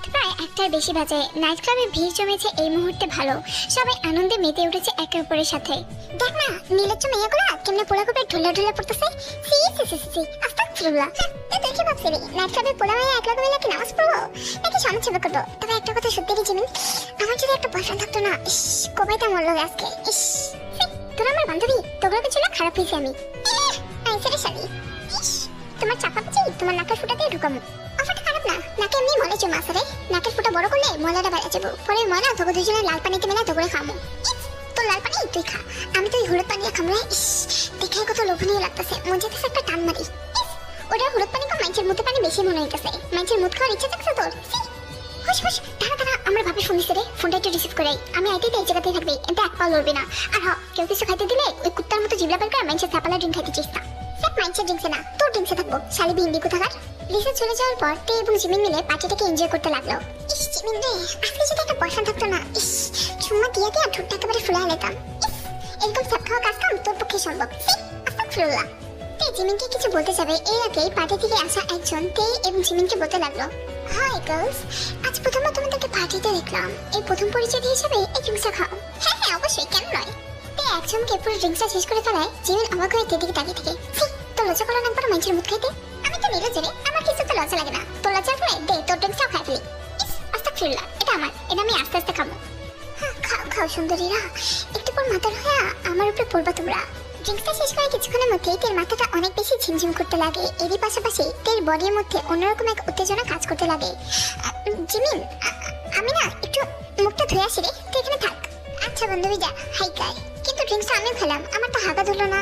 রাত প্রায় একটার বেশি বাজে। নাইট ক্লাবে ভিড় জমেছে এই মুহূর্তে ভালো। সবাই আনন্দে মেতে উঠেছে একে অপরের সাথে। দেখ না নীলচ্ছ মেয়েগুলো কেমনে পোলা কুপে ঢোলা ঢোলা পড়তেছে? সি সি সি সি আস্তাগফিরুল্লাহ। তুই দেখি ভাবছি রে নাইট ক্লাবে পোলা মেয়ে এক লগে মিলে কি নামাজ পড়ব? নাকি সমাজ সেবা করব? তবে একটা কথা সত্যি রে জিমিন আমার যদি একটা বয়ফ্রেন্ড থাকতো না ইস কবেটা মরলো আজকে। ইস তোরা আমার বান্ধবী তোগুলো কিছু না খারাপ হয়েছে আমি। ইহ, আইসে ইস। তোমার চাপা পাচ্ছি তোমার নাকের ফুটা দিয়ে ঢুকামো অফারটা খারাপ না। নাকে এমনি মলে জমা আছে রে। নাকের ফুটা বড় করলে ময়লাটা বেড়ে যাব। পরে ময়লা তোকে দুজনে লাল পানিতে মেলা তোকে খামো। তোর লাল পানি? তুই খা। আমি তো হলুদ পানি খামো ইস, দেখে কত লোভনীয় লাগতেছে। যেতেছে একটা টান মারি। ওটা হলুদ পানি কম মাইচের মুখে পানি বেশি মনে হইতেছে। মাইচের মুখ খাওয়ার ইচ্ছা থাকছে তোর? হুশ হুশ। দাঁড়া দাঁড়া। আমার ভাবে শুনিস রে। ফোনটা একটু রিসিভ করে আমি আইতে এই জায়গাতেই থাকবি। এটা এক পা লড়বি না। আর হ, কেউ কিছু খাইতে দিলে ওই কুত্তার মতো জিবলা বের করে মাইনসের চাপালা ড্রিঙ্ক খাইতে চিস না ড্রিঙ্কসে না, তোর ড্রিঙ্কসে থাকব। শালি বিন্দি কোথাকার? লিসা চলে যাওয়ার পর তে জিমিন মিলে পার্টিটাকে এনজয় করতে লাগল। ইস, জিমিন রে আজকে যদি একটা বয়ফ্রেন্ড থাকতো না। ইস, চুম্মা দিয়ে দিয়ে ঠোঁটটা একেবারে ফুলে নিতাম। ইস এরকম সব খাওয়া তোর পক্ষে সম্ভব। আস্তাগফিরুল্লাহ। তে জিমিনকে কিছু বলতে যাবে, এর আগেই পার্টি থেকে আসা একজন তে এবং জিমিনকে বলতে লাগল হাই গার্লস আজ প্রথমবার তোমাদেরকে পার্টিতে দেখলাম। এই প্রথম পরিচয় হিসেবে এই ড্রিঙ্কসটা খাও। হ্যাঁ হ্যাঁ অবশ্যই, কেন নয়। তে একজনকে পুরো ড্রিঙ্কসটা শেষ করে ফেলায়, জিমিন অবাক হয়ে তেদিকে তাকিয়ে থাকে। তো লজ্জা করো না একবার মানুষের মুখ খাইতে। আমি তো নিলজ্জ রে আমার কিছু তো লজ্জা লাগে না। তোর লজ্জার ফলে দে তোর ড্রিঙ্কসটাও খাই ফেলি। আস্তাগফিরুল্লাহ এটা আমার এটা আমি আস্তে আস্তে খাব। হ্যাঁ, খাও খাও সুন্দরীরা। একটু পর মাথার হয়ে আমার উপরে পড়বা তোমরা। ড্রিঙ্কসটা শেষ করে কিছুক্ষণের মধ্যেই তের মাথাটা অনেক বেশি ঝিমঝিম করতে লাগে। এরই পাশাপাশি তের বডির মধ্যে অন্যরকম এক উত্তেজনা কাজ করতে লাগে। জিমিন আমি না একটু মুখটা ধুয়ে আসি রে। তুই এখানে থাক। আচ্ছা বান্ধবী যা হাই গাই। কিন্তু ড্রিঙ্কসটা আমি খেলাম। আমার তো হাগা ধরলো না।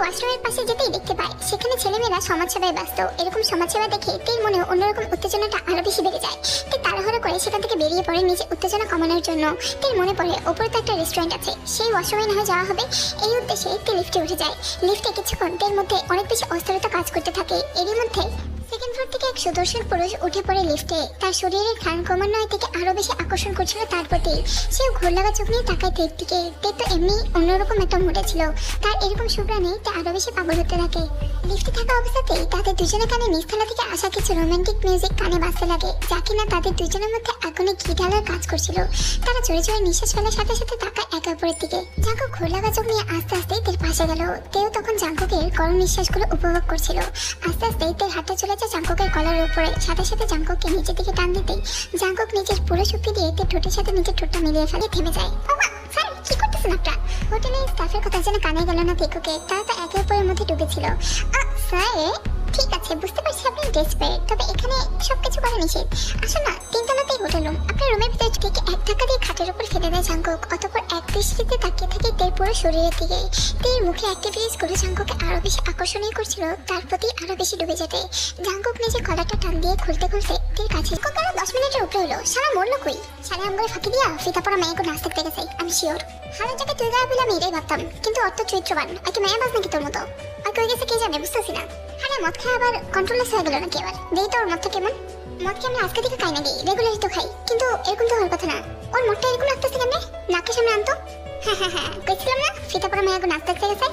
ওয়াশরুমের পাশে যেতেই দেখতে পায়। সেখানে ছেলেমেয়েরা সমাজসেবায় ব্যস্ত। এরকম সমাজসেবা দেখে তের মনে অন্যরকম উত্তেজনাটা আরও বেশি বেড়ে যায়। তে তাড়াহুড়ো করে সেখান থেকে বেরিয়ে পড়ে নিজে উত্তেজনা কমানোর জন্য। তের মনে পড়ে, ওপরে তো একটা রেস্টুরেন্ট আছে। সেই ওয়াশরুমে না যাওয়া হবে। এই উদ্দেশ্যে তে লিফটে উঠে যায়। লিফটে কিছুক্ষণ তের মধ্যে অনেক বেশি অস্থিরতা কাজ করতে থাকে। এরই মধ্যে সেকেন্ড ফ্লোর থেকে এক সুদর্শন পুরুষ উঠে পড়ে লিফটে তার শরীরের খান ক্রমান্বয় থেকে আরও বেশি আকর্ষণ করছিল তার প্রতি। সে ঘোর লাগা চোখ নিয়ে তাকায় তের দিকে। তে তো এমনি অন্যরকম একটা মুডে ছিল। তার এরকম সুপ্রাণে তে আরও বেশি পাগল হতে থাকে। লিফটে থাকা অবস্থাতেই তাদের দুজনের কানে নিচতলা থেকে আসা কিছু রোমান্টিক মিউজিক কানে বাজতে লাগে, যা কিনা তাদের দুজনের মধ্যে আগুনে ঘি ঢালার কাজ করছিল। তারা জোরে জোরে নিঃশ্বাস ফেলার সাথে সাথে তাকায় একে অপরের দিকে। জাঙ্কু ঘোর লাগা চোখ নিয়ে আস্তে আস্তে তের পাশে গেল। তেও তখন জাঙ্কুকের গরম নিঃশ্বাসগুলো উপভোগ করছিল। আস্তে আস্তে তের হাতটা চলে যায় জাঙ্কুকের কলার উপরে সাথে সাথে জাঙ্কুককে নিচের দিকে টান দিতেই জাঙ্কুক নিজের পুরো শক্তি দিয়ে তের ঠোঁটের সাথে নিজের ঠোঁটটা মিলিয়ে ফেলে থেমে যায়। স্যার, কি করতেছেন আপনারা? হোটেলে স্টাফের কথা যেন কানে গেল না তেকুকে তারা তো একে অপরের মধ্যে ডুবেছিল। স্যার ঠিক আছে, বুঝতে পারছি আপনি ডেসপারেট তবে এখানে সবকিছু করা নিষেধ। আসুন না, তিনতলাতেই হোটেল রুম। আপনার রুমের ভিতরে থেকে এক ধাক্কা দিয়ে খাটের উপর ফেলে দেয় জাঙ্কুক অতপর এক দৃষ্টিতে তাকিয়ে থাকে তের পুরো শরীরের দিকে। তের মুখে অ্যাক্টিভিটিসগুলো জাঙ্কুকে আরও বেশি আকর্ষণীয় করছিল, তার প্রতি আরও বেশি ডুবে যেতে। জাঙ্কুক নিজের কলারটা টান দিয়ে খুলতে খুলতে তের কাছে কোকার দশ মিনিটের উপরে হলো সারা মরলো কই? সারা আমগুলো ফাঁকি দিয়া ফিতা পড়া মেয়েকে নাচ দেখতে গেছে আমি শিওর জায়গায় তুই গায়ে বলে আমি এটাই ভাবতাম। কিন্তু অত চরিত্রবান, আর কি মেয়ে বাজ নাকি তোর মতো? আর কই গেছে কে জানে, বুঝতেছি না। আরে, মদ খাই আবার কন্ট্রোলেস হয়ে গেল নাকি আবার দেই তোর মদটা কেমন? মদ কি আমি আজকে থেকে খাই নাকি? রেগুলারই তো খাই। কিন্তু এরকম তো হওয়ার কথা না। ওর মদটা এরকম লাগতেছে কেন? নাকের সামনে আনতো? হ্যাঁ হ্যাঁ হ্যাঁ কইছিলাম না? মেয়ে এখন নাচতে গেছে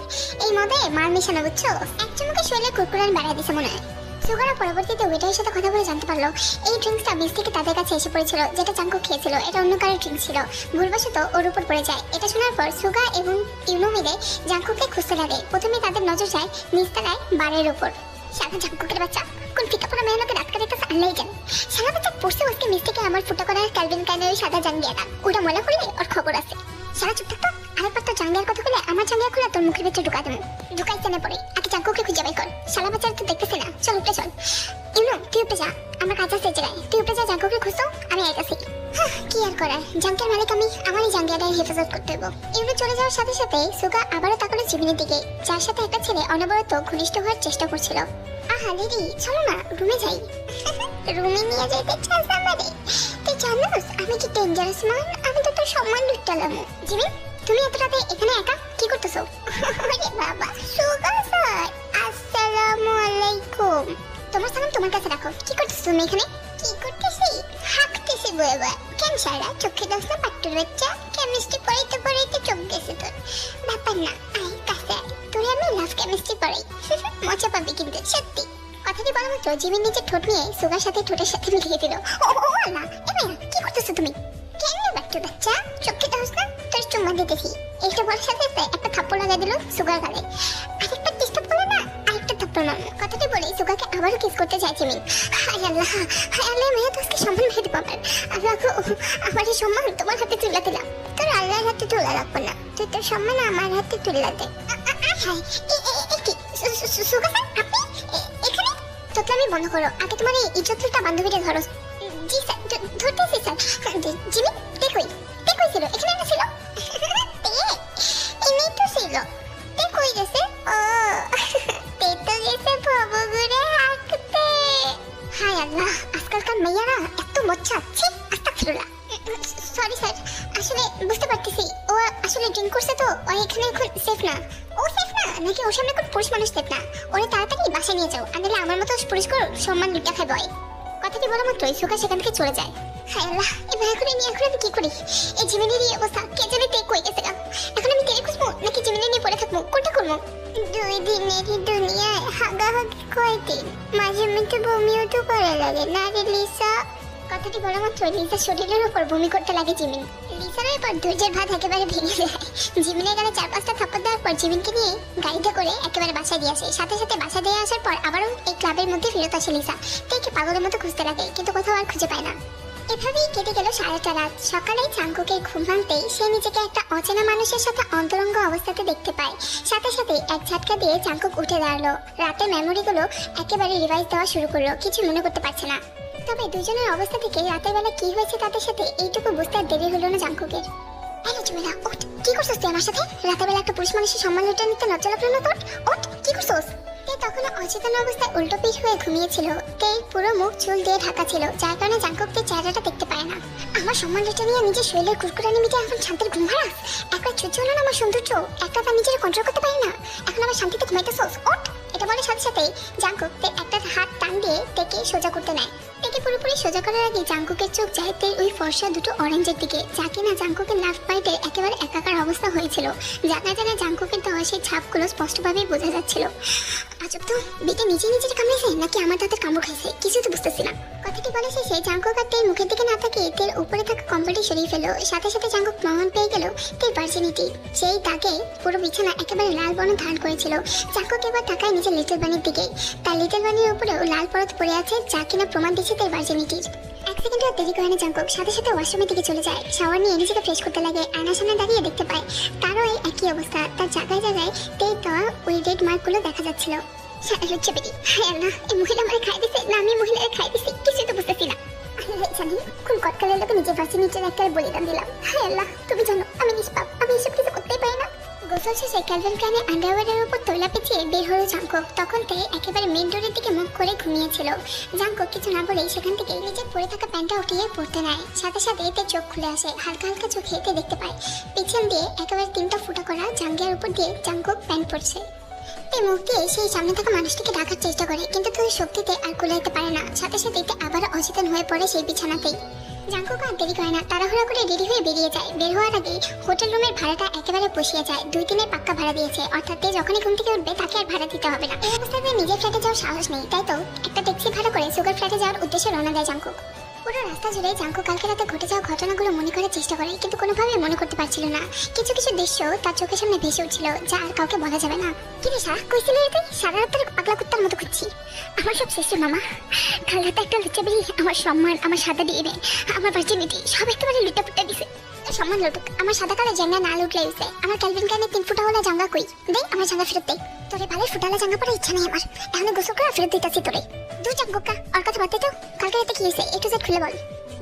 এই মদে মার মিশানো, বুঝছ? এক চুমুকে শরীরে কুরকুরান বাড়াই দিছে মনে হয়। সুগারা পরবর্তীতে ওয়েটারের সাথে কথা বলে জানতে পারল, এই ড্রিঙ্কসটা বিচ থেকে তাদের কাছে এসে পড়েছিল, যেটা চাঙ্কু খেয়েছিল, এটা অন্য কারোর ড্রিঙ্ক ছিল। ভুলবশত ওর উপর পড়ে যায়। এটা শোনার পর সুগা এবং ইউনো মিলে জাঙ্কুকে খুঁজতে লাগে। প্রথমে তাদের নজর যায় নিচতলায় বারের উপর। সারা জাঙ্কুকের বাচ্চা, কোন ফিকা পড়া মেহনকে রাত কাটাইতেছে আল্লাহ জানে সারা বাচ্চা পড়ছে আজকে নিচ থেকে আমার ফুটা করা ক্যালভিন ক্যানের সাদা জাঙ্গিয়া দাম ওটা মনে করলে ওর খবর আছে। সারা চুপ থাকতো আরেকবার তো জাঙ্গিয়ার কথা বলে আমার জাঙ্গিয়া খুলে তোর মুখের ভিতরে ঢুকা দেবো। ঢুকাইছে না পরে আগে জাঙ্কুকে খুঁজে বাই কর। সারা বাচ্চারা তো দেখতেছে না। চল উপরে চল। ইউনো তুই উপরে যা। আমার কাজ আছে জায়গায়। তুই উপরে যা জাঙ্কুকে খুঁজতো আমি আইতাছি। হাহ, কি আর করার? জাঙ্কের মালিক আমি। আমারই জাঙ্গিয়াটার হেফাজত করতে হব ইউনো চলে যাওয়ার সাথে সাথে সুগা আবারও তাকালো জিমিনের দিকে। যার সাথে একটা ছেলে অনবরত ঘনিষ্ঠ হওয়ার চেষ্টা করছিল। আহা দিদি চলো না রুমে যাই। রুমে নিয়ে যেতে চাস আমারে? তুই জানোস আমি কি ডেঞ্জারাস মান আমি তো তোর সম্মান লুটালাম জিমিন তুমি এত রাতে এখানে একা? কি করতেছো? আরে বাবা সুগা স্যার। আসসালামু আলাইকুম। তোমার সালাম তোমার কাছে রাখো। কি করতেছো তুমি এখানে? কি করতেছি? হাঁকতেছি বইবা কেন সারা? চোখে দোষ না পাট্টুর বাচ্চা। কেমিস্ট্রি পড়াইতে পড়াইতে চোখ গেছে তোর। ব্যাপার না আই কাছে আয়। তোরে আমি লাভ কেমিস্ট্রি পড়াই। মজা পাবি কিন্তু, সত্যি। কথাটি বলা মাত্র জিমিন নিজের ঠোঁট নিয়ে সুগার সাথে ঠোঁটের সাথে মিলিয়ে দিল। ও আল্লাহ। এ কি করতেছো তুমি? কেন বাচ্চা বাচ্চা? না চুম্মা দিতেছি। এইটা বলার সাথে সাথে একটা থাপ্পড় লাগাই দিল সুগার গালে। আরেকটা ডিস্টার্ব করল না আরেকটা থাপ্পড় মারলো। কথাটি বলে সুগাকে আবারও কিস করতে চাই জিমিন হায় আল্লাহ হায় আল্লাহ মায়া তো আজকে সম্মান দিব আমার আল্লাহ আমার এই সম্মান তোমার হাতে তুলে দিলাম। তোর আল্লাহর হাতে তুলে রাখব না। তুই তোর সম্মান আমার হাতে তুলে দে। হায়, আমি বন্ধ করো। আগে তোমার এই ইজ্জতটা বান্ধবীটা ধরো। জি স্যার ধরতেছি স্যার। জিমি? সেফ না নাকি ওর সামনে কোন পুরুষ মানুষ সেফ না। ওরে তাড়াতাড়ি বাসায় নিয়ে যাও। আর নাহলে আমার মতো পুরস্কার সম্মান লুটা খায় কথাটি বলা মাত্রই সুকা সেখান থেকে চলে যায়। হায় আল্লাহ, এবার এখন নিয়ে এখন আমি কি করি? এই জিমিনের এই অবস্থা, কে জানে তে কই গেছে এখন আমি তেরে খুঁজবো নাকি জিমিনে নিয়ে পড়ে থাকব? কোনটা করব? দুই দিনেরই দুনিয়ায় হাগাহাগি কয়দিন। মাঝে মধ্যে বমিও তো করা লাগে। না রে লিসা। কথাটি বলা মাত্র লিসার শরীরের উপর বমি করতে লাগে জিমিন। লিসার এরপর ধৈর্যের ভাত একেবারে ভেঙে যায় জিমিনের গেলে চার পাঁচটা থাপ্পড় দেওয়ার পর জিমিনকে নিয়ে গাড়িতে করে একেবারে বাসায় দিয়ে আসে। সাথে সাথে বাসা দিয়ে আসার পর আবারও এই ক্লাবের মধ্যে ফেরত আসে লিসা। তেকে পাগলের মতো খুঁজতে লাগে, কিন্তু কোথাও আর খুঁজে পায় না। এভাবেই কেটে গেল সারাটা রাত। সকালে চাঙ্কুকের ঘুম ভাঙতেই সে নিজেকে একটা অচেনা মানুষের সাথে অন্তরঙ্গ অবস্থাতে দেখতে পায়। সাথে সাথে এক ঝাটকা দিয়ে চাঙ্কুক উঠে দাঁড়াল। রাতের মেমোরিগুলো একেবারে রিভাইজ দেওয়া শুরু করল। কিছু মনে করতে পারছে না। তবে দুজনের অবস্থা থেকে রাতের বেলা কি হয়েছে তাদের সাথে এইটুকু বুঝতে আর দেরি হলো না জাঙ্কুকের হ্যালো কি করছিস তুই আমার সাথে? রাতের বেলা একটা পুরুষ মানুষের সম্মান লুটে নিতে লজ্জা লাগল না তোর? কি করছিস? তখন অচেতন অবস্থায় উল্টো পিঠ হয়ে ঘুমিয়েছিল। পুরো মুখ চুল দিয়ে ঢাকা ছিল, যার কারণে চেহারাটা দেখতে পায় না। আমার সম্মান নিয়ে নিজের শরীরের কুরকুরানি মিটে এখন শান্তির ঘুম একবার না আমার সৌন্দর্য? একটা নিজের কন্ট্রোল করতে পারি না। এখন আবার শান্তিতে ঘুমাইতেছোস? ওঠ, এটা বলার সাথে তে একটা হাত টান দিয়ে তেকে সোজা করতে নেয়। তেকে পুরোপুরি সোজা করার আগে জাঙ্কুকের চোখ যায় তের ওই ফর্সা দুটো অরেঞ্জের দিকে যা কিনা জাঙ্কুকের লাভ পাইতে একেবারে একাকার অবস্থা হয়েছিল। জানা জানা জাঙ্কুকের দেওয়া সেই ছাপগুলো স্পষ্টভাবেই বোঝা যাচ্ছিল। আজব তো বেটে নিজে নিজের কামড়েছে, নাকি আমার দাঁতে কামড় খাইছে? কিছু তো বুঝতেছি না কথাটি বলে শেষে জাঙ্কুক আর তের মুখের দিকে না তাকিয়ে তের উপরে থাকা কম্বলটি সরিয়ে ফেলো সাথে সাথে জাঙ্কুক প্রমাণ পেয়ে গেল তের ভার্জিনিটি সেই দাগে পুরো বিছানা একেবারে লাল বর্ণ ধারণ করেছিল। জাঙ্কুক এবার তাকায় নিজের লিটল বানির দিকে। তার লিটল বানির উপরেও লাল পরত পড়ে আছে, যা কিনা প্রমাণ দিচ্ছে তার ভার্জিনিটির এক সেকেন্ড আর দেরি করে না জাঙ্কুক। সাথে সাথে ওয়াশরুমের দিকে চলে যায়। শাওয়ার নিয়ে নিজেকে ফ্রেশ করতে লাগে। আয়নার সামনে দাঁড়িয়ে দেখতে পায়। তারও এই একই অবস্থা। তার জায়গায় জায়গায় তেল দেওয়া ওই রেড মার্কগুলো দেখা যাচ্ছিল। এই মহিলা আমাকে খাই দিছে। না, আমি মহিলাকে খাই দিছি। কিছু তো বুঝতেছি না। জানি কটকালের লোকে নিজের একটা বলিদান দিলাম। হায় আল্লাহ, তুমি জানো, আমি নিষ্পাপ। আমি এসব কিছু করতেই পারি না। গোসল শেষে ক্যালভিন ক্লাইনের আন্ডারওয়্যারের উপর তৈলা পেঁচিয়ে বের হলো জাঙ্কক। তখন তে একেবারে মেন ডোরের দিকে মুখ করে ঘুমিয়েছিল। জাঙ্কক কিছু না বলেই সেখান থেকে নিজের পরে থাকা প্যান্টটা উঠিয়ে পড়তে নেয়। সাথে সাথে এতে চোখ খুলে আসে, হালকা হালকা চোখে এতে দেখতে পায়। পিছন দিয়ে একেবারে তিনটা ফুটা করা জাঙ্গিয়ার উপর দিয়ে জাঙ্কক প্যান্ট পড়ছে তে মুখ দিয়ে সেই সামনে থাকা মানুষটিকে ডাকার চেষ্টা করে, কিন্তু তাদের শক্তিতে আর কুলাইতে পারে না। সাথে সাথে তে আবার অচেতন হয়ে পড়ে সেই বিছানাতেই। জাঙ্কুক আর দেরি করে না, তাড়াহুড়া করে রেডি হয়ে বেরিয়ে যায়। বের হওয়ার আগে হোটেল রুমের ভাড়াটা একেবারে পুষিয়ে যায়। দুই দিনের পাক্কা ভাড়া দিয়েছে। অর্থাৎ যখনই ঘুম থেকে উঠবে, তাকে আর ভাড়া দিতে হবে না। এই অবস্থাতে নিজের ফ্ল্যাটে যাওয়ার সাহস নেই, তাই তো? একটা ট্যাক্সি ভাড়া করে সুগার ফ্ল্যাটে যাওয়ার উদ্দেশ্যে রওনা দেয় জাঙ্কুক। পুরো রাস্তা জুড়ে জাঙ্কু কালকে রাতে ঘটে যাওয়া ঘটনাগুলো মনে করার চেষ্টা করে, কিন্তু কোনোভাবেই মনে করতে পারছিল না। কিছু কিছু দৃশ্য তার চোখের সামনে ভেসে উঠছিল, যা আর কাউকে বলা যাবে না। কি রে সারা কইছিলে তুই সারা রাত পাগলা কুত্তার মতো খুঁজছি আমার সব শেষ মামা। কাল রাতে একটা লুচ্চা বেরি আমার সম্মান, আমার সাদা দিয়ে আমার ভার্জিনিটি সব একেবারে লুটা পুটা দিছে। সম্মান লুটুক। আমার সাদা কালো জাঙ্গা না লুটলে হইছে। আমার ক্যালভিন কানে তিন ফুটা হলে জাঙ্গা কই? দে আমার জাঙ্গা ফেরত দে তোরে ভালো ফুটালা জাঙ্গা পরে ইচ্ছা নেই আমার। এখন গোসল করে ফেরত দিতেছি তোরে। দু জাঙ্গা আর কথা বাদ তো? কালকে রাতে কি হয়েছে একটু জেড খুলে বল।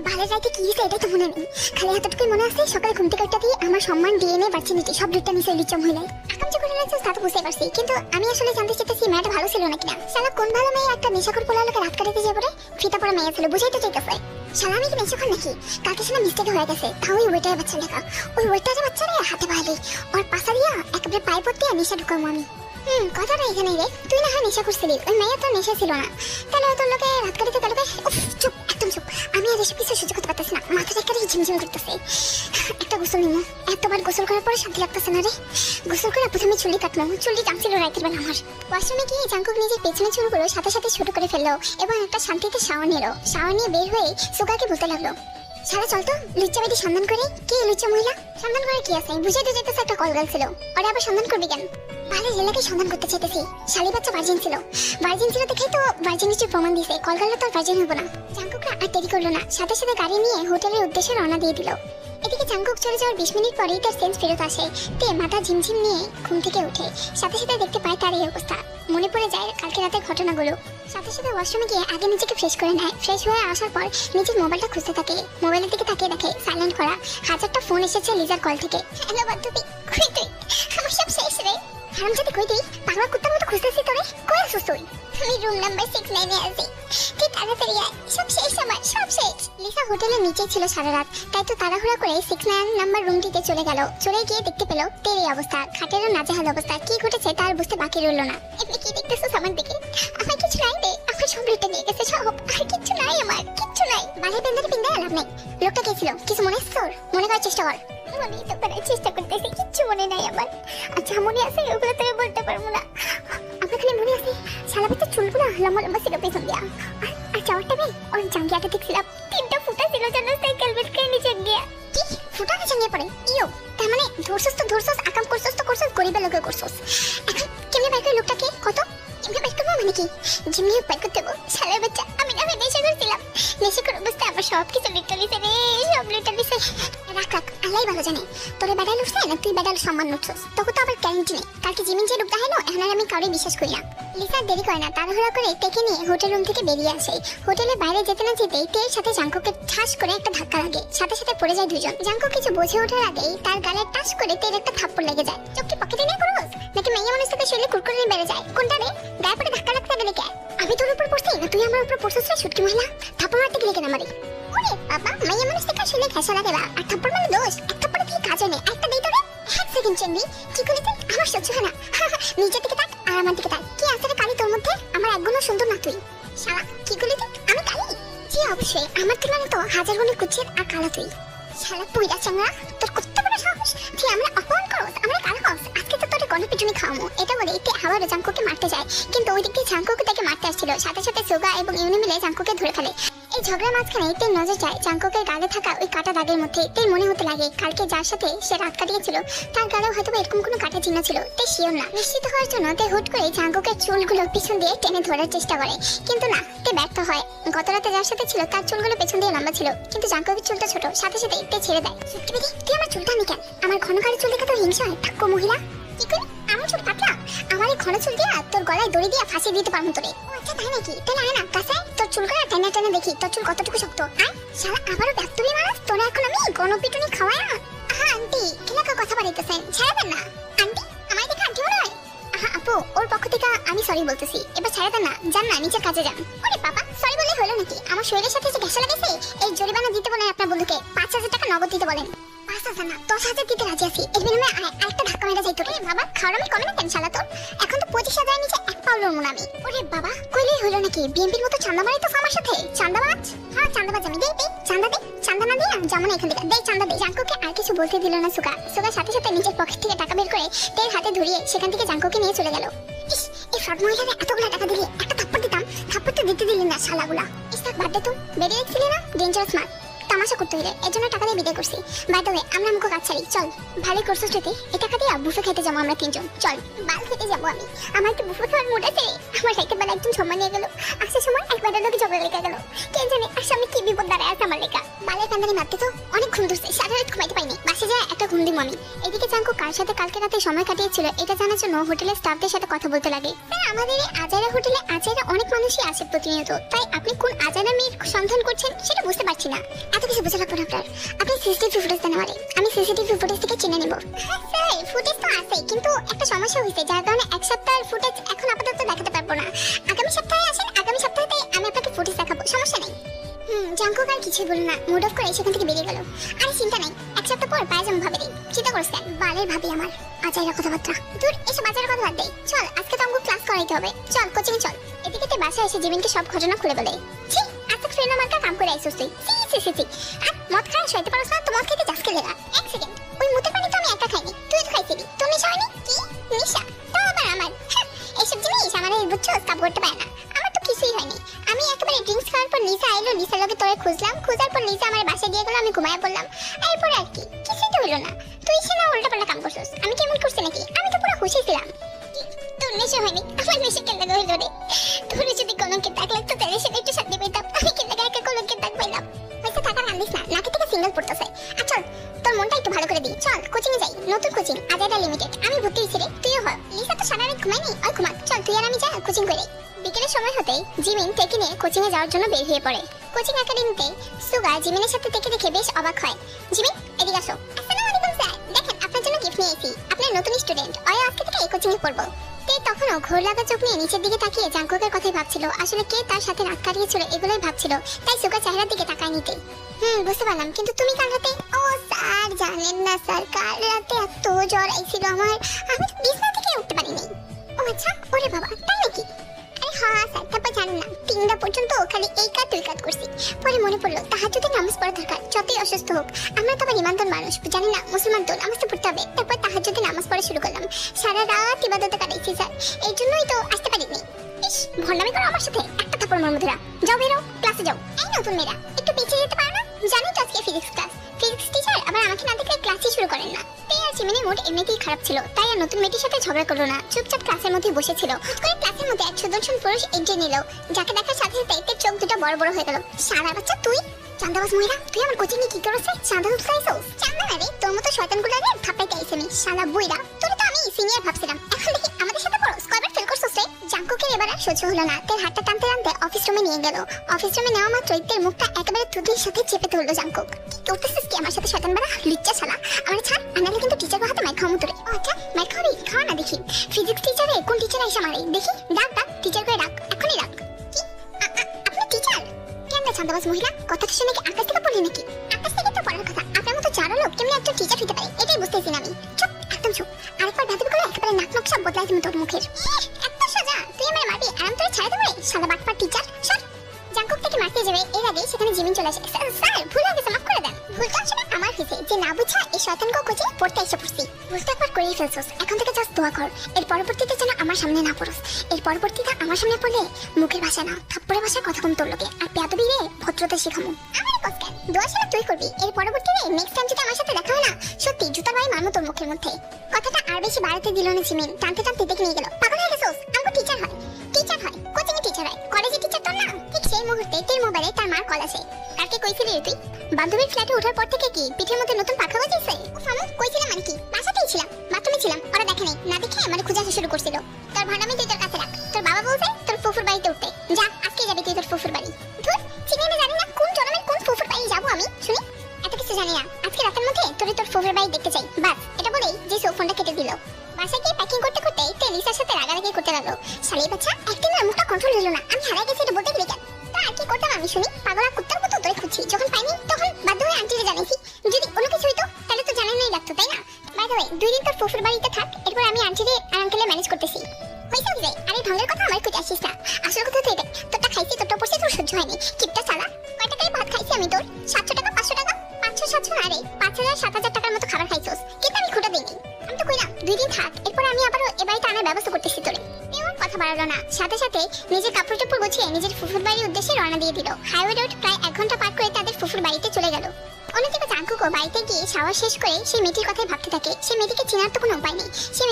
ভালো রাইতে কি হয়েছে এটা তো মনে নেই। খালি এতটুকুই মনে আছে, সকালে ঘুম থেকে উঠতে দিয়ে আমার সম্মান দিয়ে নিয়ে বাচ্চা নিতে সব দুধটা নিচে লিচম হইলাই আকাম যে করে লাগছে তা তো বুঝতে পারছি, কিন্তু আমি আসলে জানতে চাইতেছি মেয়েটা ভালো ছিল নাকি না। শালা, কোন ভালো মেয়ে একটা নেশাখোর পোলা লোকে রাত কাটাতে যাবে রে? ফিতা পড়া মেয়ে ছিল, বুঝাই তো চাইতেছে শালা, আমি কি নেশাখোর নাকি? কালকে শুনে মিস্টেক হয়ে গেছে, তাও ওই ওয়েটারের বাচ্চা লেখা ওই ওয়েটারের বাচ্চা রে, হাতে পাইলে ওর পাশা দিয়া একেবারে পায়ে পড়তে নেশা ঢুকাবো আমি। হুম, কথাটা এখানে রে। তুই না হয় নেশা করছিলি ওই মেয়ে তোর নেশা ছিল না। তাহলে তোর লোকে রাত কাটাতে উফ, চুপ, একদম চুপ। আমি আর এসব কিছু সহ্য করতে পারতেছি না। মাথাটা একেবারে ঝিমঝিম করতেছে। একটা গোসল নিমো। এতবার গোসল করার পরে শান্তি লাগতেছে না রে। গোসল করে প্রথমে চুলি কাটলো। চুলি টানছিল রাতের বেলা আমার। ওয়াশরুমে গিয়ে জাঙ্কুক নিজের পেছনে চুলগুলো সাথে সাথে ছোট করে ফেলল এবং একটা শান্তিতে শাওয়ার নিল। শাওয়ার নিয়ে বের হয়ে সুগাকে বলতে লাগল সারা চল তো, লুচ্চা বেটি সন্ধান করে। কে লুচ্চা মহিলা? সন্ধান করে কি আছে? বুঝে তো যেতেছে একটা কলগাল ছিল। ওরা আবার সন্ধান করবি কেন? ভালো জেলাকে সন্ধান করতে চাইতেছি। শালি বাচ্চা ভার্জিন ছিল। ভার্জিন ছিল দেখেই তো ভার্জিন নিশ্চয় প্রমাণ দিয়েছে। কলগালে তো আর ভার্জিন হব না। জাঙ্কুকরা আর দেরি করল না। সাথে সাথে গাড়ি নিয়ে হোটেলের উদ্দেশ্যে রওনা দিয়ে দিল। এদিকে জাংকুক চলে যাওয়ার বিশ মিনিট পরেই তার সেন্স ফেরত আসে। তে মাথা ঝিমঝিম নিয়ে ঘুম থেকে উঠে। সাথে সাথে দেখতে পায় তার এই অবস্থা। মনে পড়ে যায় কালকে রাতের ঘটনাগুলো। সাথে সাথে ওয়াশরুমে গিয়ে আগে নিজেকে ফ্রেশ করে নেয়। ফ্রেশ হয়ে আসার পর নিজের মোবাইলটা খুঁজতে থাকে। মোবাইলের দিকে তাকিয়ে দেখে সাইলেন্ট করা। হাজারটা ফোন এসেছে লিজার কল থেকে। হ্যালো বান্ধবী তুই আমার সব শেষ রে। হারামজাদি কই তুই পাগলা কুত্তার মতো খুঁজতেছি তোরে। কই আছিস তুই? আমি রুম নাম্বার সিক্স নাইনে আছি। তুই তাড়াতাড়ি আয়। সব শেষ আমার, সব শেষ। লিসা হোটেলের নিচে ছিল সারা রাত। তাই তো তাড়াহুড়া করে সিক্স নাইন নাম্বার রুমটিতে চলে গেল। চলে গিয়ে দেখতে পেল তের এই অবস্থা খাটেরও নাজেহাল অবস্থা। কি ঘটেছে তার বুঝতে বাকি রইল না। এমনি কি দেখতেছিস আমার দিকে? আমার কিছু নাই রে। আমার সব লুটে নিয়ে গেছে সব। আর কিচ্ছু নাই আমার। কিচ্ছু নাই। বাড়ির পেন্দারে পিন্দায় লাভ নাই লোকটা কে কিছু মনে তোর? মনে করার চেষ্টা কর। মনে তো চেষ্টা করতেছি, কিচ্ছু মনে নাই আমার। আচ্ছা মনে আছে? ওগুলো বলতে পারব না। আমার মনে আছে? শালা বাচ্চা চুলগুলো লম্বা লম্বা ছিল পেছন দিয়া। আর আর চাওয়ারটা নেই ফুটা কি? ফুটা পড়ে মানে ধরছস আকাম করছস তো করছস, গরিবের লোকে করছস। এখন কেমনে বাইক লোকটাকে? কত? কেমনে বাইক মানে কি? যেমনি বাইক করতে শালার বাচ্চা, আমি না আমি নেশা করছিলাম। করে অবস্থায় আমার সব কিছু লিটে নিছে রে, সব লিটে নিছে রাখ রাখ। আল্লাহ ভালো জানে। তোরে বেড়াল উঠছে না তুই বেড়াল সম্মান উঠছস তোকে তো আবার গ্যারেন্টি নেই। কালকে জিমিন যে রূপটা হলো এখন আর আমি কাউরে বিশ্বাস করি না। লিসা, দেরি করে না। তাড়াহুড়া করে তেকে নিয়ে হোটেল রুম থেকে বেরিয়ে আসে। হোটেলের বাইরে যেতে না যেতেই তের সাথে জাঙ্কুকে ঠাস করে একটা ধাক্কা লাগে। সাথে সাথে পড়ে যায় দুজন। জাঙ্কু কিছু বুঝে ওঠার আগেই তার গালে টাস করে তের একটা থাপ্পড় লেগে যায়। চোখ কি পকেটে নিয়ে করোস নাকি মেয়ে মানুষ থেকে শরীরে কুরকুরে বেড়ে যায়? কোনটা রে? গায়ে পড়ে ধাক্কা লাগতে কে? আমি তোর উপর পড়ছি না তুই আমার উপর পড়ছিস রে ছুটকি মহিলা? থাপ্পড় মারতে গেলে কেন মেয়ে লাগে বা আর থাপ্পড় মানে দোষ এক থাপ্পড়ে কি কাজে নেই? একটা দেই তোরে এক সেকেন্ড চেন্দি করলি আমার সহ্য হয় না। নিজের দিকে তাক আর আমার দিকে তাক। কি আছে রে কালি তোর মধ্যে? আমার একগুণও সুন্দর না তুই। শালা, কি করলি আমি কালি? জি, অবশ্যই। আমার তুলনায় তো হাজার গুণে কুচিত আর কালো তুই। শালা, পুইরা চাংড়া তোর কত বড় সাহস? তুই আমরা অপমান করো, আমরা কালো গণপিটুনি খাওয়ামো এটা বলে এতে আবার জাঙ্কুকে মারতে যায়। কিন্তু ওই দিক জাঙ্কুকে তাকে মারতে আসছিল। সাথে সাথে সুগা এবং ইউনি মিলে জাঙ্কুকে ধরে ফেলে। এই ঝগড়ার মাঝখানে তের নজর যায় জাঙ্কুকের গালে থাকা ওই কাটা দাগের মধ্যে। তের মনে হতে লাগে, কালকে যার সাথে সে রাত কাটিয়েছিল, তার গালেও হয়তো এরকম কোনো কাটা চিহ্ন ছিল। তে শিওর না। নিশ্চিত হওয়ার জন্য তে হুট করে জাঙ্কুকের চুলগুলো পিছন দিয়ে টেনে ধরার চেষ্টা করে। কিন্তু না, তে ব্যর্থ হয়। গত রাতে যার সাথে ছিল, তার চুলগুলো পেছন দিয়ে লম্বা ছিল। কিন্তু জাঙ্কুকের চুলটা ছোট, সাথে সাথে তে ছেড়ে দেয়। তুই আমার চুলটা আনি কেন? আমার ঘন কালো চুল দেখে তো হিংসা হয়? মহিলা। আচ্ছা আমি ওর পক্ষ আমি সরি বলতেছি। এবার ছেড়ে দেন না, যান না, নিচের কাজে যান। ওরে বাবা সরি বলে হলো নাকি? আমার শরীরের সাথে যে ঘেঁষা লেগেছে এই জরিমানা দিতে বলেন আপনার বন্ধুকে। পাঁচ হাজার টাকা নগদ দিতে বলেন। হ্যাঁ বলতে দিল না সুগা সুগা সাথে সাথে নিজের পকেট থেকে টাকা বের করে তের হাতে ধরিয়ে সেখান থেকে জাঙ্কুকে নিয়ে চলে গেল। এই ফ্রড মহিলারে এতগুলো টাকা দিলি, একটা থাপ্পড় দিতাম। থাপ্পড় তো দিতে দিলি না, শালাগুলা। ইস বাদ দে তো। বেরিয়ে না? ডেঞ্জারাস মার। তামাশা করতে হইলে এর জন্য টাকা দিয়ে বিদায় করছি। বাই দ্য ওয়ে আমরা আমাকে কাজ ছাড়ি। চল, ভালোই করছিস যদি এই টাকা দিয়ে বুফে খেতে যাব আমরা তিনজন। চল, বাল খেতে যাব আমি। আমার তো বুফে খাওয়ার মুড আছে। আমার খাইতে বেলা একজন সময় নিয়ে গেল। আসার সময় একবার লোকে ঝগড়া লেগে গেল। কে জানে আর সামনে কি বিপদ দাঁড়ায় আছে আমার লেখা। বালের কান্দানি মারতে তো অনেক ঘুম ধরছে। সারা রাত ঘুমাইতে পাইনি বাসে যায় একটা ঘুম দিব আমি। এদিকে চাঙ্কু কার সাথে কালকে রাতে সময় কাটিয়েছিল, এটা জানার জন্য হোটেলের স্টাফদের সাথে কথা বলতে লাগে। স্যার আমাদের এই আজারা হোটেলে আজারা অনেক মানুষই আসে প্রতিনিয়ত। তাই আপনি কোন আজারা মেয়ের সন্ধান করছেন সেটা বুঝতে পারছি না। এত কিছু বোঝা লাগবে না আপনার। আপনি সিসিটিভি ফুটেজ দেন আমারে। আমি সিসিটিভি ফুটেজ থেকে চিনে নেব। স্যার ফুটেজ তো আছে কিন্তু একটা সমস্যা হয়েছে, যার কারণে এক সপ্তাহের ফুটেজ এখন আপাতত দেখাতে পারব না। আগামী সপ্তাহে আসেন, আগামী সপ্তাহেতে আমি আপনাকে ফুটেজ দেখাবো, সমস্যা নেই। হুম, জাঙ্কুক আর কিছুই বলল না মুড অফ করে সেখান থেকে বেরিয়ে গেল। আরে, চিন্তা নাই, এক সপ্তাহ পর পায়ে যাব ভাবে দিই চিন্তা করিস কেন বালের ভাবি আমার আজাইরা কথাবার্তা। দূর এসব আজাইরা কথা বাদ দেই চল, আজকে তো আমাকে ক্লাস করাইতে হবে, চল কোচিং চল। এদিকে তুই বাসায় এসে জিমিনকে সব ঘটনা খুলে বলে। ছি আজকে ফ্রেন্ড আমার কাম করে আইসিস তুই। সি সি আর মদ খায় শুইতে পারছ না, তো মদ খেতে যাস কে লেগা এক সেকেন্ড ওই মুতে পানি তো আমি একা খাইনি, তুই তো খাইছিলি। তোর নেশা হয়নি? কি? নেশা? তো আবার আমার। এইসব জিনিস আমার এই বুঝছ কাপ করতে পারে না। আমার তো কিছুই হয়নি। আমি একেবারে ড্রিঙ্কস খাওয়ার পর লিসা আইলো লিসার লগে তোরে খুঁজলাম। খোঁজার পর লিসা আমার বাসায় দিয়ে গেল, আমি ঘুমায় পড়লাম। এরপর আর কি? কিছুই তো হইল না। তুই সে না উল্টা পাল্টা কাম করছিস। আমি কেমন করছি নাকি? আমি তো পুরো খুশি ছিলাম। তোর নেশা হয়নি। আমার নেশা কেন হইল রে কোচিং এ যাওয়ার জন্য বের হয়ে পড়ে। কোচিং একাডেমিতে সুগা জিমিনের সাথে দেখে দেখে বেশ অবাক হয়। জিমিন, এদিকে আসো। আসসালামু আলাইকুম, স্যার। দেখেন, আপনার জন্য গিফট নিয়ে এসেছি। আপনি নতুন স্টুডেন্ট অয়, আজকে থেকে এই কোচিং এ পড়ব। তে তখনও ঘোর লাগা চোখ নিয়ে নিচের দিকে তাকিয়ে জাঙ্কুকের কথাই ভাবছিল। আসলে কে তার সাথে রাত কাটিয়েছিল এগুলোই ভাবছিল। তাই সুগা চেহারার দিকে তাকায় নিতে। হুম, বুঝতে পারলাম। কিন্তু তুমি কাল রাতে ও, স্যার, জানেন না, স্যার। কাল রাতে এত জ্বর আইছিল আমার? আমি বিছনা থেকে উঠতে পারিনি। ও আচ্ছা ওরে বাবা আরে হ্যাঁ স্যার তারপর জানেন না। তিনটা পর্যন্ত খালি এই কাজ তুই কাজ করছি। পরে মনে পড়ল যদি নামাজ পড়া দরকার, যতই অসুস্থ হোক, আমরা তো আবার ইমানদার মানুষ, জানি না, মুসলমান তো নামাজ তো পড়তে হবে। তারপর যদি নামাজ পড়া শুরু করলাম, সারা রাত ইবাদতে কাটাইছি স্যার। এই জন্যই তো আসতে পারিনি। ইস, ভণ্ডামি করো আমার সাথে, একটা থাপ্পড় মারমু যাও বেরো ক্লাসে যাও। এই নতুন মেয়েরা, একটু পিছিয়ে যেতে পারো না? জানি তো আজকে ফিজিক্স ক্লাস ফিজিক্স টিচার আবার আমাকে না দেখলে ক্লাসই শুরু করেন না। তাই আর জিমিনের মুড এমনিতেই খারাপ ছিল। তাই আর নতুন মেয়েটির সাথে ঝগড়া করল না। চুপচাপ ক্লাসের মধ্যে বসেছিল। হুট করে ক্লাসের মধ্যে এক সুদর্শন পুরুষ এগিয়ে নিল। যাকে দেখার সাথে সাথে তার চোখ দুটো বড় বড় হয়ে গেল। সাদা বাচ্চা, তুই? চান্দাবাজ মহিলা, তুই আমার কোচিং এ কি করেছে চাঁদা উৎসাইছো চান্দা না রে, তোর মতো শয়তানগুলো রে থাপাইতে আইছে আমি, শালা বুইরা। তোর তো আমি সিনিয়র ভাবছিলাম। এখন দেখি আমাদের সাথে পড়ো কয়বার করছস এবার আর সহ্য হলো না। তের হাতটা টানতে টানতে অফিস রুমে নিয়ে গেল। অফিস রুমে নেওয়া মাত্রই তের মুখটা একেবারে তুদির সাথে চেপে ধরলো জাঙ্কুক। কি করতেছিস কি? আমার সাথে শয়তান বাড়া লিচ্চা শালা। আমার ছাড় আনালে কিন্তু টিচার হাতে মাইক খাওয়ামু তোরে। আচ্ছা মাইক খাওয়াবি খাওয়া না দেখি। ফিজিক্স টিচারে কোন টিচার এসে মারে? দেখি, ডাক ডাক টিচার করে ডাক। এখনই ডাক। কি? আপনি টিচার কেমনে ছান্দাবাজ মহিলা? কথাটা শুনে কি আকাশ থেকে পড়লি নাকি? আকাশ থেকে তো পড়ার কথা। আপনার মতো চারো লোক কেমনে একজন টিচার হতে পারে? এটাই বুঝতেছি না আমি। চুপ, একদম চুপ। আরেকবার ভাবি করে একেবারে নাক নাক সব বদলাই তুমি তোর মুখের। আরাম করে ছাড়াতে পারে সাদা বাটপার টিচার সর জাঙ্কুক থেকে মারতে যাবে, এর আগে সেখানে জিমিন চলে আসে। স্যার ভুল হয়ে গেছে, মাফ করে দেন। ভুলটা আসলে আমার হয়েছে। যে না বুঝা, এই শয়তানকে কোচে পড়তে এসে পড়ছি। ভুলটা একবার করেই ফেলছস। এখন থেকে জাস্ট দোয়া কর। এর পরবর্তীতে যেন আমার সামনে না পড়স। এর পরবর্তীতে আমার সামনে পড়লে মুখের ভাষা না, থাপ্পড়ের ভাষায় কথা কম তোর লোকে। আর পেয়াদবি রে, ভদ্রতা শেখামু। দোয়া শালা তুই করবি। এর পরবর্তীতে নেক্সট টাইম যদি আমার সাথে দেখা হয় না, সত্যি জুতার বাড়ি মারমু তোর মুখের মধ্যে। কথাটা আর বেশি বাড়াতে দিল না জিমিন। টানতে টানতে দেখে নিয়ে গেল। তোর মোবাইলে তার মার কল আসে কালকে কইছিলি তুই? বান্ধবীর ফ্ল্যাটে ওঠার পর থেকে কি পিঠের মধ্যে নতুন পাখা বাজিয়েছে? ও ফামু কইছিলাম ফুফুর বাড়িতে থাক, এরপর আমি আন্টিরে আর আঙ্কেলে ম্যানেজ করতেছি। হইছে কি আরে ঢঙ্গের কথা আমার খুঁজে আসিস না। আসল কথা তো এটাই, তোরটা খাইছি, তোরটা পড়ছে তোর সহ্য হয়নি। কিপটা চালা। কয় ভাত খাইছি আমি তোর? সাতশো টাকা, পাঁচশো টাকা? পাঁচশো, সাতশো? না রে পাঁচ হাজার, সাত হাজার টাকার মতো খাবার খাইছোস। কিন্তু আমি খুঁটা দিইনি। আমি তো কইলাম, দুই দিন থাক, এরপর আমি আবারও এ বাড়িতে আনার ব্যবস্থা করতেছি তোরে। কথা বাড়ালো না। সাথে সাথে নিজের কাপড় টাপড় গুছিয়ে নিজের ফুফুর বাড়ির উদ্দেশ্যে রওনা দিয়ে দিল। হাইওয়ে রোড প্রায় এক ঘণ্টা পার করে তাদের ফুফুর বাড়িতে চলে গেল। অন্যদিকে জাঙ্কুকও বাড়িতে গিয়ে শাওয়ার শেষ করে সেই মেয়েটির কথাই ভাবতে মেয়েটিকে চেনার তো কোনো উপায় নেই সেই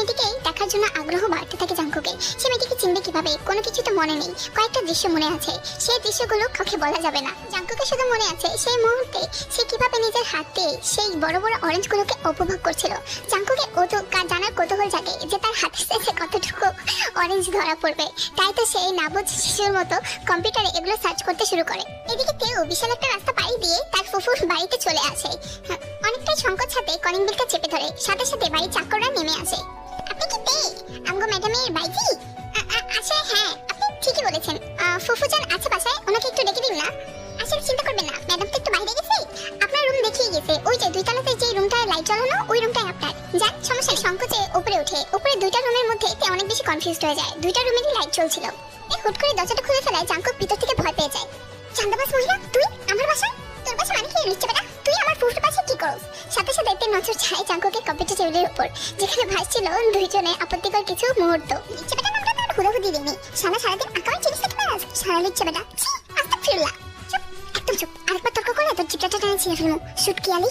চিনবে কোনো কিছু তো মনে নেই। কয়েকটা দৃশ্য মনে আছে। সেই দৃশ্যগুলো কাউকে বলা যাবে না। জাঙ্কুকে শুধু মনে আছে সেই মুহূর্তে সে কীভাবে নিজের হাতে সেই বড় বড় অরেঞ্জগুলোকে উপভোগ করছিল। জাঙ্কুকে ওতো কা- জানার কৌতূহল জাগে যে তার হাতে শেষে কতটুকু অরেঞ্জ ধরা পড়বে তাই তো সেই নাবুজ শিশুর মতো কম্পিউটারে এগুলো সার্চ করতে শুরু করে। এদিকে তেও বিশাল একটা রাস্তা পাড়ি দিয়ে তার ফুফুর বাড়িতে চলে আসে। হ্যাঁ, অনেকটাই সংকোচ সাথে কলিং বিলটা চেপে ধরে। সাথে সাথে বাড়ির চাকররা নেমে আসে। আপনি কি তে আমগো ম্যাডামের বাইজি আ- আ- আসলে হ্যাঁ আপনি ঠিকই বলেছেন। ফুফুজান আছে বাসায়, ওনাকে একটু ডেকে দিন না। আসলে চিন্তা করবেন না। ম্যাডাম তো একটু বাইরে গেছে। আপনার রুম দেখিয়ে গেছে। ওই যে দুই যে রুমটায় লাইট জ্বালানো, ওই রুমটাই আপনার। যান সমস্যা সংকোচে উপরে ওঠে, উপরে দুইটা রুমের মধ্যে তে অনেক বেশি কনফিউজড হয়ে যায়। দুইটা রুমেরই লাইট এ, হুট করে দরজাটা খুলে ফেলায় জাঙ্কুক ভিতর থেকে ভয় পেয়ে যায়। চান্দাবাস মহিলা, তুই আমার বাসায় তোর বাসা মানে কি? রিচ্ছে বেটা? তুই আমার ফুফুর পাশে কি করস? সাথে সাথে তে চানাচুর ছাই চাঙ্কুকে কম্পিউটার টেবিলের উপর, যেখানে ভাসছিল দুইজনে আপত্তিকর কিছু মুহূর্ত। লিচ্ছে হুদাহুদি দিইনি সারা সারাদিন আকাউন্ট চিনিস না? তোমার সারা লিচ্ছে বেটা। ছি, আস্তে ফিরলা। চুপ, একদম চুপ। আরেকবার তর্ক করে তোর চিপটাটা টেনে ছিঁড়ে ফেলব। শুটকি আলি।